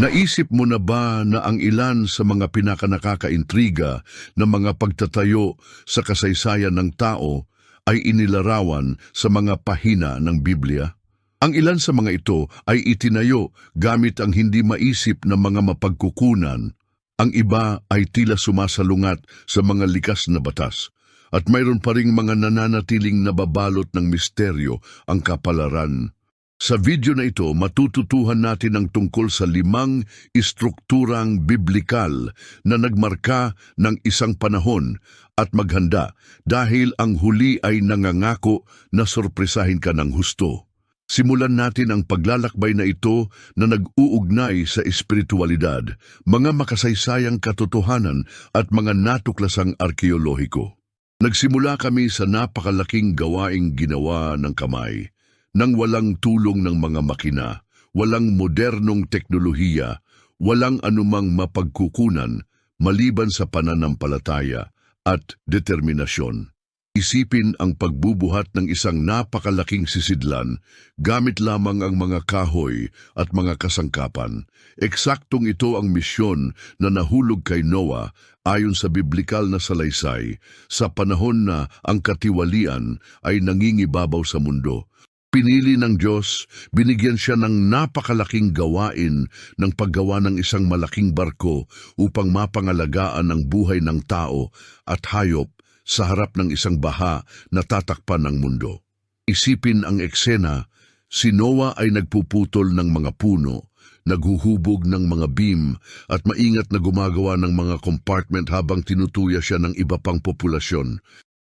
Naisip mo na ba na ang ilan sa mga pinakanakakaintriga na mga pagtatayo sa kasaysayan ng tao ay inilarawan sa mga pahina ng Biblia? Ang ilan sa mga ito ay itinayo gamit ang hindi maisip na mga mapagkukunan. Ang iba ay tila sumasalungat sa mga likas na batas. At mayroon pa ring mga nananatiling nababalot ng misteryo ang kapalaran. Sa video na ito, matututuhan natin ang tungkol sa limang istrukturang biblikal na nagmarka ng isang panahon at maghanda dahil ang huli ay nangangako na sorpresahin ka ng husto. Simulan natin ang paglalakbay na ito na nag-uugnay sa espiritualidad, mga makasaysayang katotohanan at mga natuklasang arkeolohiko. Nagsimula kami sa napakalaking gawaing ginawa ng kamay, nang walang tulong ng mga makina, walang modernong teknolohiya, walang anumang mapagkukunan maliban sa pananampalataya at determinasyon. Isipin ang pagbubuhat ng isang napakalaking sisidlan gamit lamang ang mga kahoy at mga kasangkapan. Eksaktong ito ang misyon na nahulog kay Noah ayon sa biblikal na salaysay sa panahon na ang katiwalian ay nangingibabaw sa mundo. Pinili ng Diyos, binigyan siya ng napakalaking gawain ng paggawa ng isang malaking barko upang mapangalagaan ang buhay ng tao at hayop sa harap ng isang baha na tatakpan ng mundo. Isipin ang eksena, si Noah ay nagpuputol ng mga puno, naghuhubog ng mga beam at maingat na gumagawa ng mga compartment habang tinutuya siya ng iba pang populasyon.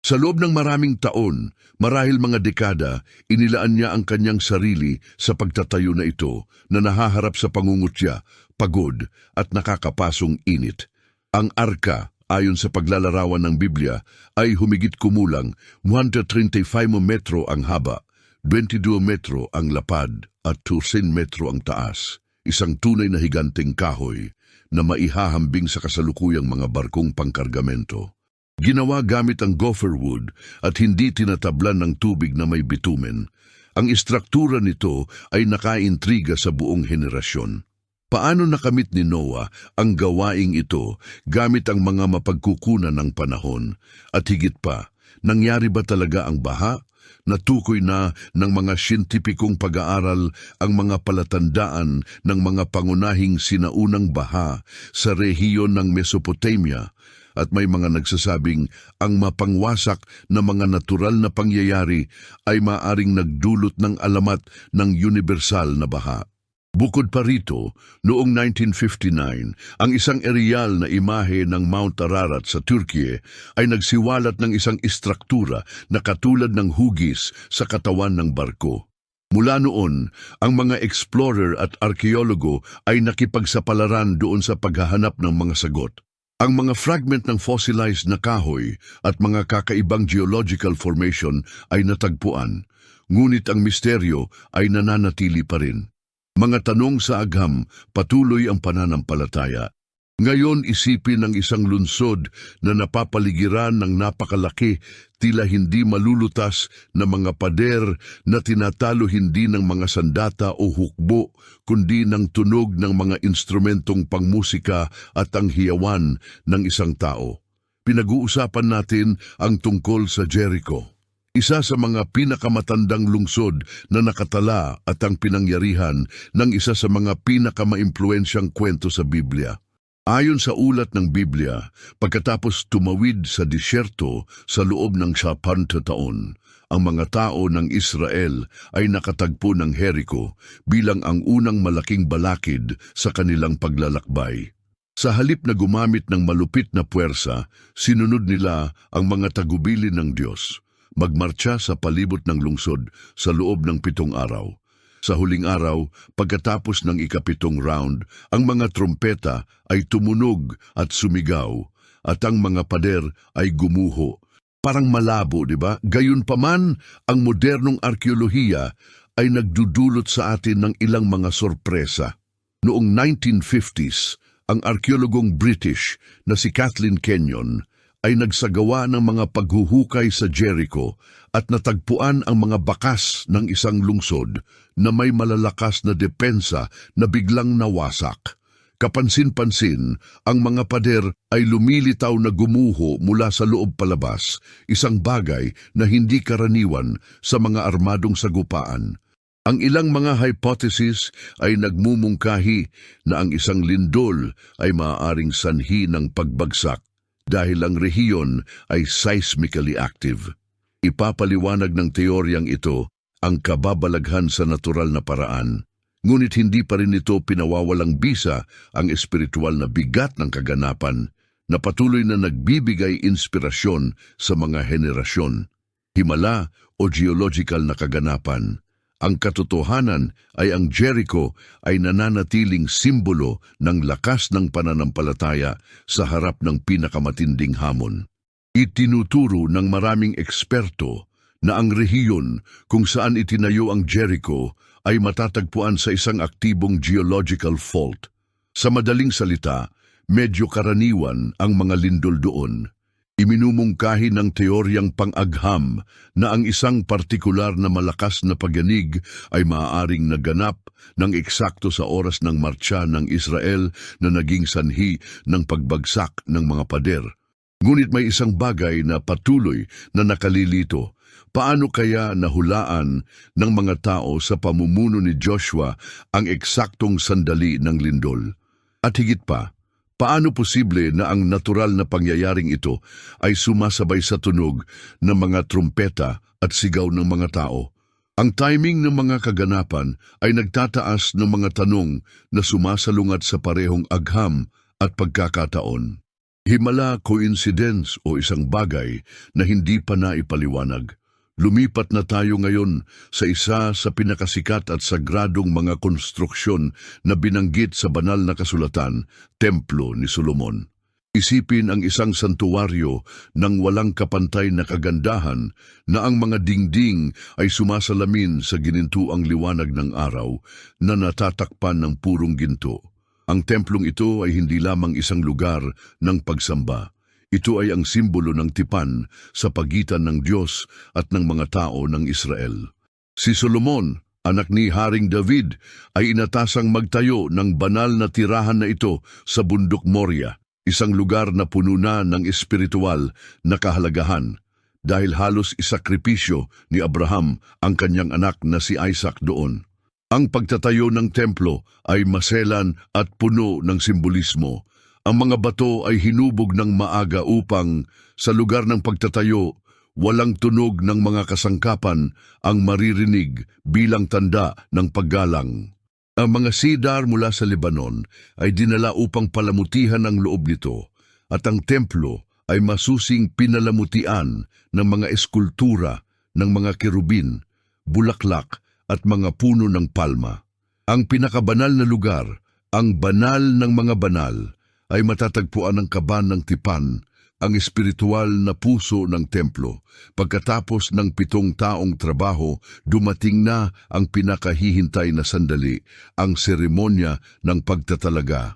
Sa loob ng maraming taon, marahil mga dekada, inilaan niya ang kanyang sarili sa pagtatayo na ito na nahaharap sa pangungutya, pagod at nakakapasong init. Ang arka, ayon sa paglalarawan ng Biblia, ay humigit kumulang 135 metro ang haba, 22 metro ang lapad at 12 metro ang taas. Isang tunay na higanting kahoy na maihahambing sa kasalukuyang mga barkong pangkargamento. Ginawa gamit ang gopher wood at hindi tinatablan ng tubig na may bitumen. Ang istruktura nito ay nakaintriga sa buong henerasyon. Paano nakamit ni Noah ang gawaing ito gamit ang mga mapagkukunan ng panahon? At higit pa, nangyari ba talaga ang baha? Natukoy na ng mga siyentipikong pag-aaral ang mga palatandaan ng mga pangunahing sinaunang baha sa rehiyon ng Mesopotamia at may mga nagsasabing ang mapangwasak na mga natural na pangyayari ay maaring nagdulot ng alamat ng universal na baha. Bukod pa rito, noong 1959, ang isang aerial na imahe ng Mount Ararat sa Turkey ay nagsiwalat ng isang istruktura na katulad ng hugis sa katawan ng barko. Mula noon, ang mga explorer at arkeologo ay nakipagsapalaran doon sa paghahanap ng mga sagot. Ang mga fragment ng fossilized na kahoy at mga kakaibang geological formation ay natagpuan, ngunit ang misteryo ay nananatili pa rin. Mga tanong sa agham, patuloy ang pananampalataya. Ngayon isipin ng isang lunsod na napapaligiran ng napakalaki, tila hindi malulutas na mga pader na tinatalo hindi ng mga sandata o hukbo, kundi ng tunog ng mga instrumentong pangmusika at ang hiyawan ng isang tao. Pinag-uusapan natin ang tungkol sa Jericho. Isa sa mga pinakamatandang lungsod na nakatala at ang pinangyarihan ng isa sa mga pinakamaimpluensyang kwento sa Biblia. Ayon sa ulat ng Biblia, pagkatapos tumawid sa disyerto sa loob ng sapanta taon, ang mga tao ng Israel ay nakatagpo ng Jericho bilang ang unang malaking balakid sa kanilang paglalakbay. Sa halip na gumamit ng malupit na puwersa, sinunod nila ang mga tagubilin ng Diyos. Magmarcha sa palibot ng lungsod sa loob ng pitong araw. Sa huling araw, pagkatapos ng ikapitong round, ang mga trompeta ay tumunog at sumigaw, at ang mga pader ay gumuho. Parang malabo, di ba? Gayunpaman, ang modernong arkeolohiya ay nagdudulot sa atin ng ilang mga sorpresa. Noong 1950s, ang arkeologong British na si Kathleen Kenyon ay nagsagawa ng mga paghuhukay sa Jericho at natagpuan ang mga bakas ng isang lungsod na may malalakas na depensa na biglang nawasak. Kapansin-pansin, ang mga pader ay lumilitaw na gumuho mula sa loob palabas, isang bagay na hindi karaniwan sa mga armadong sagupaan. Ang ilang mga hypothesis ay nagmumungkahi na ang isang lindol ay maaaring sanhi ng pagbagsak dahil ang rehiyon ay seismically active. Ipapaliwanag ng teoryang ito ang kababalaghan sa natural na paraan. Ngunit hindi pa rin ito pinawawalang bisa ang espiritual na bigat ng kaganapan na patuloy na nagbibigay inspirasyon sa mga henerasyon. Himala o geological na kaganapan. Ang katotohanan ay ang Jericho ay nananatiling simbolo ng lakas ng pananampalataya sa harap ng pinakamatinding hamon. Itinuturo ng maraming eksperto na ang rehiyon kung saan itinayo ang Jericho ay matatagpuan sa isang aktibong geological fault. Sa madaling salita, medyo karaniwan ang mga lindol doon. Iminumungkahi ng teoryang pang-agham na ang isang partikular na malakas na pagyanig ay maaaring naganap ng eksakto sa oras ng marcha ng Israel na naging sanhi ng pagbagsak ng mga pader. Ngunit may isang bagay na patuloy na nakalilito. Paano kaya nahulaan ng mga tao sa pamumuno ni Joshua ang eksaktong sandali ng lindol? At higit pa, paano posible na ang natural na pangyayaring ito ay sumasabay sa tunog ng mga trumpeta at sigaw ng mga tao? Ang timing ng mga kaganapan ay nagtataas ng mga tanong na sumasalungat sa parehong agham at pagkakataon. Himala coincidence o isang bagay na hindi pa naipaliwanag. Lumipat na tayo ngayon sa isa sa pinakasikat at sagradong mga konstruksyon na binanggit sa banal na kasulatan, Templo ni Solomon. Isipin ang isang santuwaryo ng walang kapantay na kagandahan na ang mga dingding ay sumasalamin sa ginintuang liwanag ng araw na natatakpan ng purong ginto. Ang templong ito ay hindi lamang isang lugar ng pagsamba. Ito ay ang simbolo ng tipan sa pagitan ng Diyos at ng mga tao ng Israel. Si Solomon, anak ni Haring David, ay inatasang magtayo ng banal na tirahan na ito sa bundok Moria, isang lugar na puno na ng espiritual na kahalagahan dahil halos isakripisyo ni Abraham ang kanyang anak na si Isaac doon. Ang pagtatayo ng templo ay maselan at puno ng simbolismo. Ang mga bato ay hinubog ng maaga upang sa lugar ng pagtatayo, walang tunog ng mga kasangkapan ang maririnig bilang tanda ng paggalang. Ang mga sidar mula sa Lebanon ay dinala upang palamutihan ang loob nito at ang templo ay masusing pinalamutian ng mga eskultura ng mga kerubin, bulaklak at mga puno ng palma. Ang pinakabanal na lugar, ang banal ng mga banal, ay matatagpuan ng kaban ng tipan, ang espiritual na puso ng templo. Pagkatapos ng pitong taong trabaho, dumating na ang pinakahihintay na sandali, ang seremonya ng pagtatalaga.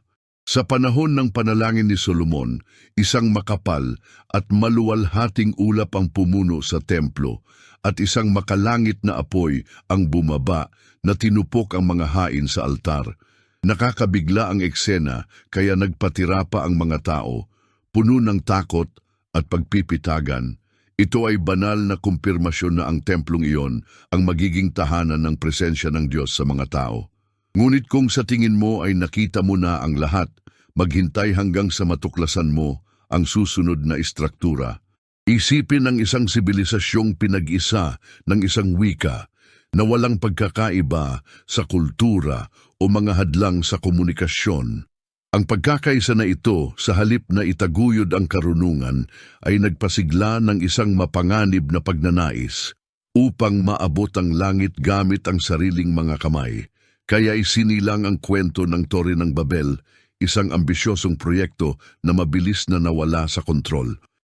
Sa panahon ng panalangin ni Solomon, isang makapal at maluwalhating ulap ang pumuno sa templo at isang makalangit na apoy ang bumaba na tinupok ang mga hain sa altar. Nakakabigla ang eksena kaya nagpatira pa ang mga tao, puno ng takot at pagpipitagan. Ito ay banal na kumpirmasyon na ang templong iyon ang magiging tahanan ng presensya ng Diyos sa mga tao. Ngunit kung sa tingin mo ay nakita mo na ang lahat, maghintay hanggang sa matuklasan mo ang susunod na istruktura. Isipin ang isang sibilisasyong pinag-isa ng isang wika na walang pagkakaiba sa kultura o mga hadlang sa komunikasyon. Ang pagkakaisa na ito sa halip na itaguyod ang karunungan ay nagpasigla ng isang mapanganib na pagnanais upang maabot ang langit gamit ang sariling mga kamay. Kaya isinilang ang kwento ng Tore ng Babel, isang ambisyosong proyekto na mabilis na nawala sa kontrol.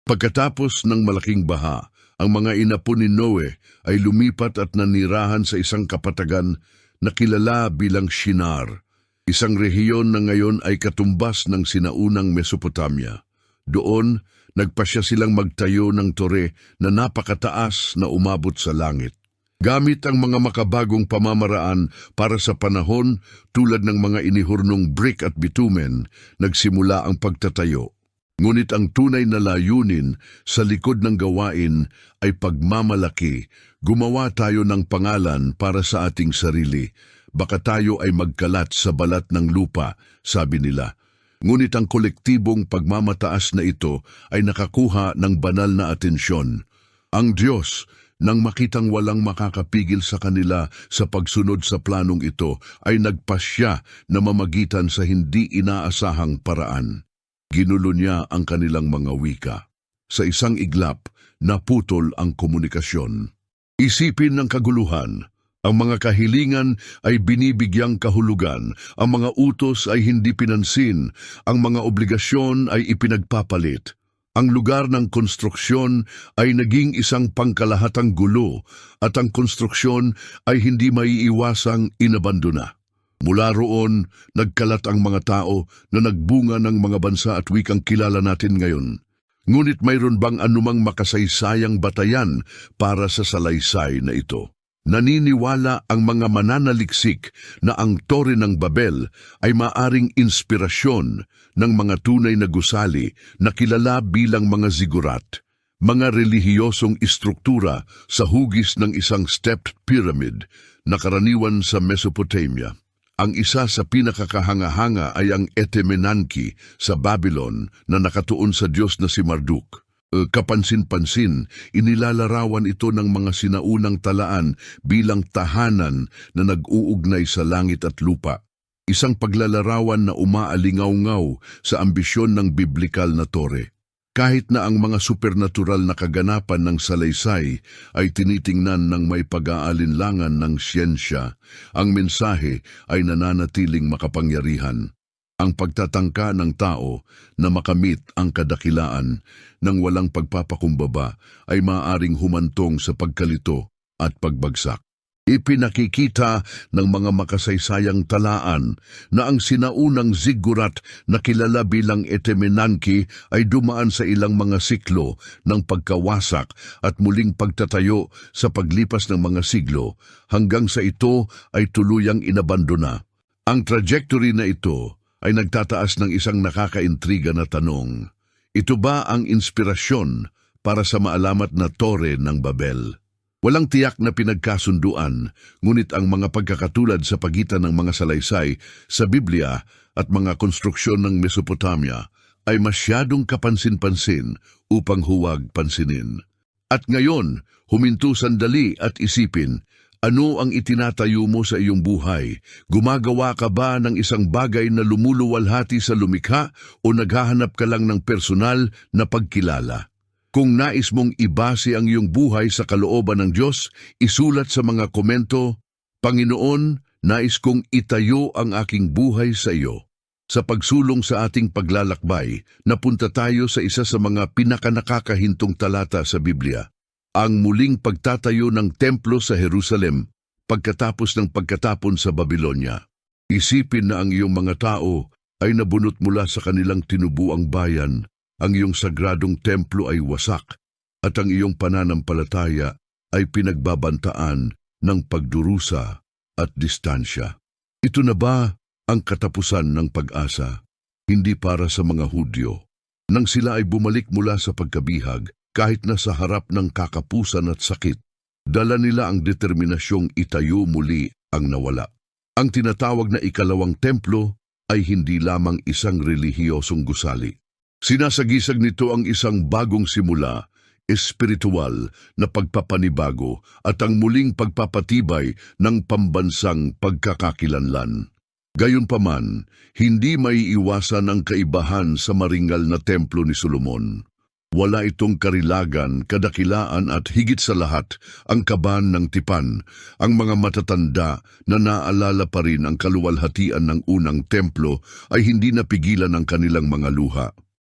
Pagkatapos ng malaking baha, ang mga inapo ni Noe ay lumipat at nanirahan sa isang kapatagan na kilala bilang Shinar, isang rehiyon na ngayon ay katumbas ng sinaunang Mesopotamia. Doon, nagpasya silang magtayo ng tore na napakataas na umabot sa langit. Gamit ang mga makabagong pamamaraan para sa panahon tulad ng mga inihurnong brick at bitumen, nagsimula ang pagtatayo. Ngunit ang tunay na layunin sa likod ng gawain ay pagmamalaki. Gumawa tayo ng pangalan para sa ating sarili. Baka tayo ay magkalat sa balat ng lupa, sabi nila. Ngunit ang kolektibong pagmamataas na ito ay nakakuha ng banal na atensyon. Ang Diyos, nang makitang walang makakapigil sa kanila sa pagsunod sa planong ito, ay nagpasya na mamagitan sa hindi inaasahang paraan. Ginulo niya ang kanilang mga wika. Sa isang iglap, naputol ang komunikasyon. Isipin ng kaguluhan, ang mga kahilingan ay binibigyang kahulugan, ang mga utos ay hindi pinansin, ang mga obligasyon ay ipinagpapalit. Ang lugar ng konstruksyon ay naging isang pangkalahatang gulo at ang konstruksyon ay hindi maiiwasang inabandona. Mula roon, nagkalat ang mga tao na nagbunga ng mga bansa at wikang kilala natin ngayon. Ngunit mayroon bang anumang makasaysayang batayan para sa salaysay na ito? Naniniwala ang mga mananaliksik na ang Tore ng Babel ay maaring inspirasyon ng mga tunay na gusali na kilala bilang mga zigurat, mga relihiyosong istruktura sa hugis ng isang stepped pyramid na karaniwan sa Mesopotamia. Ang isa sa pinakakahanga-hanga ay ang Etemenanki sa Babylon na nakatuon sa Diyos na si Marduk. E, Kapansin-pansin, inilalarawan ito ng mga sinaunang talaan bilang tahanan na nag-uugnay sa langit at lupa. Isang paglalarawan na umaalingaw-ngaw sa ambisyon ng biblikal na tore. Kahit na ang mga supernatural na kaganapan ng salaysay ay tinitingnan ng may pag-aalinlangan ng siyensya, ang mensahe ay nananatiling makapangyarihan. Ang pagtatangka ng tao na makamit ang kadakilaan ng walang pagpapakumbaba ay maaaring humantong sa pagkalito at pagbagsak. Ipinakikita ng mga makasaysayang talaan na ang sinaunang zigurat na kilala bilang Etemenanki ay dumaan sa ilang mga siklo ng pagkawasak at muling pagtatayo sa paglipas ng mga siglo hanggang sa ito ay tuluyang inabandona. Ang trajectory na ito ay nagtataas ng isang nakakaintriga na tanong. Ito ba ang inspirasyon para sa maalamat na tore ng Babel? Walang tiyak na pinagkasunduan, ngunit ang mga pagkakatulad sa pagitan ng mga salaysay sa Biblia at mga konstruksyon ng Mesopotamia ay masyadong kapansin-pansin upang huwag pansinin. At ngayon, huminto sandali at isipin, ano ang itinatayo mo sa iyong buhay? Gumagawa ka ba ng isang bagay na lumuluwalhati sa lumikha o naghahanap ka lang ng personal na pagkilala? Kung nais mong ibase ang iyong buhay sa kalooban ng Diyos, isulat sa mga komento, Panginoon, nais kong itayo ang aking buhay sa iyo. Sa pagsulong sa ating paglalakbay, napunta tayo sa isa sa mga pinakanakakahintong talata sa Biblia, ang muling pagtatayo ng templo sa Jerusalem pagkatapos ng pagkatapon sa Babylonia. Isipin na ang iyong mga tao ay nabunot mula sa kanilang tinubuang bayan ang iyong sagradong templo ay wasak at ang iyong pananampalataya ay pinagbabantaan ng pagdurusa at distansya. Ito na ba ang katapusan ng pag-asa? Hindi para sa mga Hudyo. Nang sila ay bumalik mula sa pagkabihag, kahit na sa harap ng kakapusan at sakit, dala nila ang determinasyong itayo muli ang nawala. Ang tinatawag na ikalawang templo ay hindi lamang isang relihiyosong gusali. Sinasagisag nito ang isang bagong simula, espiritual na pagpapanibago at ang muling pagpapatibay ng pambansang pagkakakilanlan. Gayunpaman, hindi may iwasan ang kaibahan sa maringal na templo ni Solomon. Wala itong karilagan, kadakilaan at higit sa lahat ang kaban ng tipan, ang mga matatanda na naalala pa rin ang kaluwalhatian ng unang templo ay hindi napigilan ang kanilang mga luha.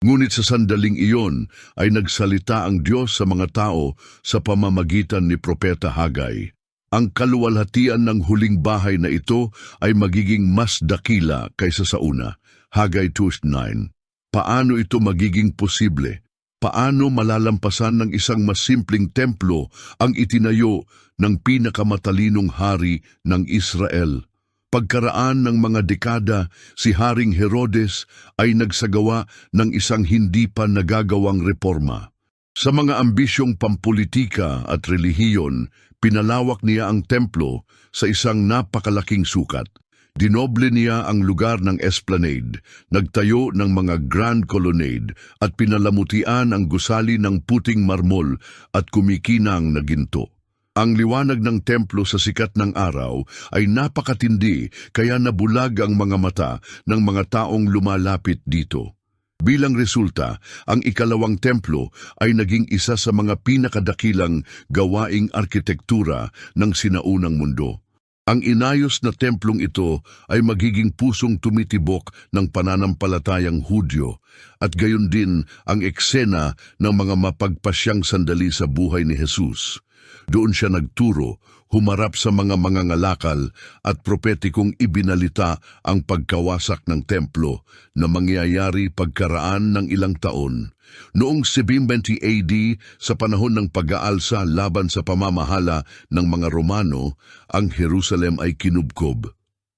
Ngunit sa sandaling iyon ay nagsalita ang Diyos sa mga tao sa pamamagitan ni Propeta Hagay. Ang kaluwalhatian ng huling bahay na ito ay magiging mas dakila kaysa sa una. Hagay 2.9 Paano ito magiging posible? Paano malalampasan ng isang mas simpleng templo ang itinayo ng pinakamatalinong hari ng Israel? Pagkaraan ng mga dekada, si Haring Herodes ay nagsagawa ng isang hindi pa nagagawang reforma. Sa mga ambisyong pampolitika at relihiyon, pinalawak niya ang templo sa isang napakalaking sukat. Dinoble niya ang lugar ng esplanade, nagtayo ng mga grand colonnade at pinalamutian ang gusali ng puting marmol at kumikinang na ginto. Ang liwanag ng templo sa sikat ng araw ay napakatindi kaya nabulag ang mga mata ng mga taong lumalapit dito. Bilang resulta, ang ikalawang templo ay naging isa sa mga pinakadakilang gawaing arkitektura ng sinaunang mundo. Ang inayos na templong ito ay magiging pusong tumitibok ng pananampalatayang Hudyo at gayon din ang eksena ng mga mapagpasyang sandali sa buhay ni Jesus. Doon siya nagturo, humarap sa mga mangangalakal at propetikong ibinalita ang pagkawasak ng templo na mangyayari pagkaraan ng ilang taon. Noong 720 AD, sa panahon ng pag-aalsa laban sa pamamahala ng mga Romano, ang Jerusalem ay kinubkob.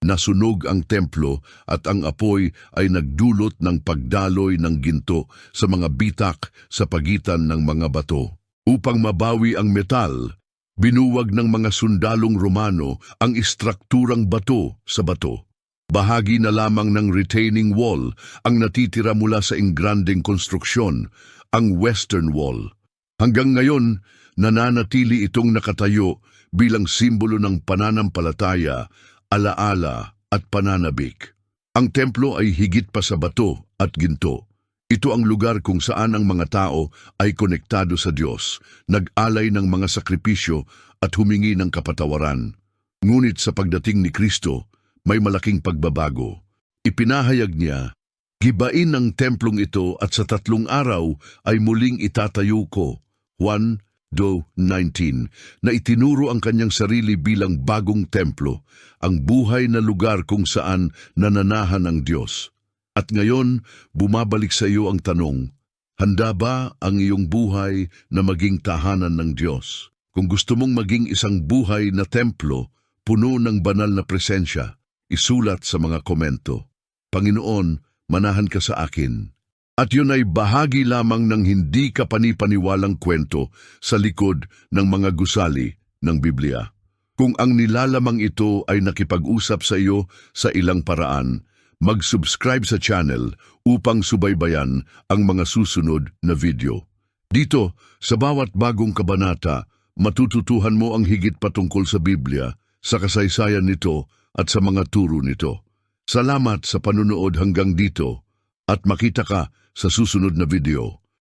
Nasunog ang templo at ang apoy ay nagdulot ng pagdaloy ng ginto sa mga bitak sa pagitan ng mga bato. Upang mabawi ang metal, binuwag ng mga sundalong Romano ang istrukturang bato sa bato. Bahagi na lamang ng retaining wall ang natitira mula sa ingranding konstruksyon, ang Western Wall. Hanggang ngayon, nananatili itong nakatayo bilang simbolo ng pananampalataya, alaala at pananabik. Ang templo ay higit pa sa bato at ginto. Ito ang lugar kung saan ang mga tao ay konektado sa Diyos, nag-alay ng mga sakripisyo at humingi ng kapatawaran. Ngunit sa pagdating ni Kristo, may malaking pagbabago. Ipinahayag niya, Gibain ang templong ito at sa tatlong araw ay muling itatayo ko. 1 Do 19 na itinuro ang kanyang sarili bilang bagong templo, ang buhay na lugar kung saan nananahan ang Diyos. At ngayon, bumabalik sa iyo ang tanong, handa ba ang iyong buhay na maging tahanan ng Diyos? Kung gusto mong maging isang buhay na templo, puno ng banal na presensya, isulat sa mga komento. Panginoon, manahan ka sa akin. At yun ay bahagi lamang ng hindi kapanipaniwalang kwento sa likod ng mga gusali ng Biblia. Kung ang nilalamang ito ay nakipag-usap sa iyo sa ilang paraan, mag-subscribe sa channel upang subaybayan ang mga susunod na video. Dito, sa bawat bagong kabanata, matututuhan mo ang higit patungkol sa Biblia, sa kasaysayan nito at sa mga turo nito. Salamat sa panunood hanggang dito at makita ka sa susunod na video.